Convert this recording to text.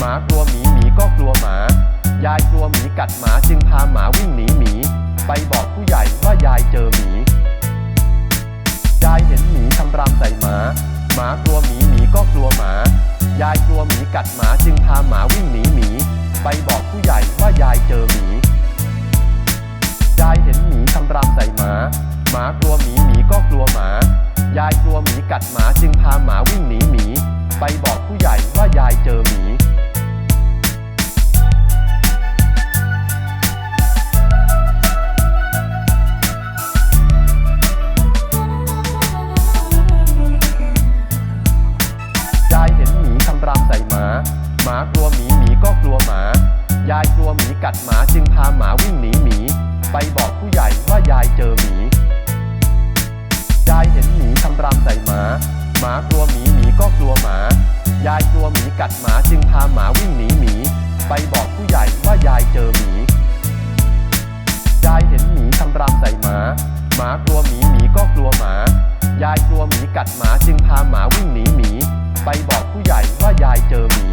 หมากลัวหมีหมีก็กลัวหมา ยายกลัวหมีกัดหมาจึงพาหมาวิ่งหนีหมี ไปบอกผู้ใหญ่ว่ายายเจอหมี ยายเห็นหมีทำรามใส่หมา หมากลัวหมีหมีก็กลัวหมา ยายกลัวหมีกัดหมาจึงพาหมาวิ่งหนีหมี ไปบอกผู้ใหญ่ว่ายายเจอหมี ยายเห็นหมีทำรามใส่หมา หมากลัวหมีหมีก็กลัวหมา ยายกลัวหมีกัดหมาจึงพาหมาวิ่งหนีหมี ไปบอกผู้ใหญ่ว่ายายเจอหมี กัดหมาจึงพาหมาวิ่งหนีหมี ไปบอกผู้ใหญ่ว่ายายเจอหมี ยายเห็นหมีทำรังใส่หมา หมากลัวหมีหมีก็กลัวหมา ยายกลัวหมีกัดหมาจึงพาหมาวิ่งหนีหมี ไปบอกผู้ใหญ่ว่ายายเจอหมี ยายเห็นหมีทำรังใส่หมา หมากลัวหมีหมีก็กลัวหมา ยายกลัวหมีกัดหมาจึงพาหมาวิ่งหนีหมี ไปบอกผู้ใหญ่ว่ายายเจอหมี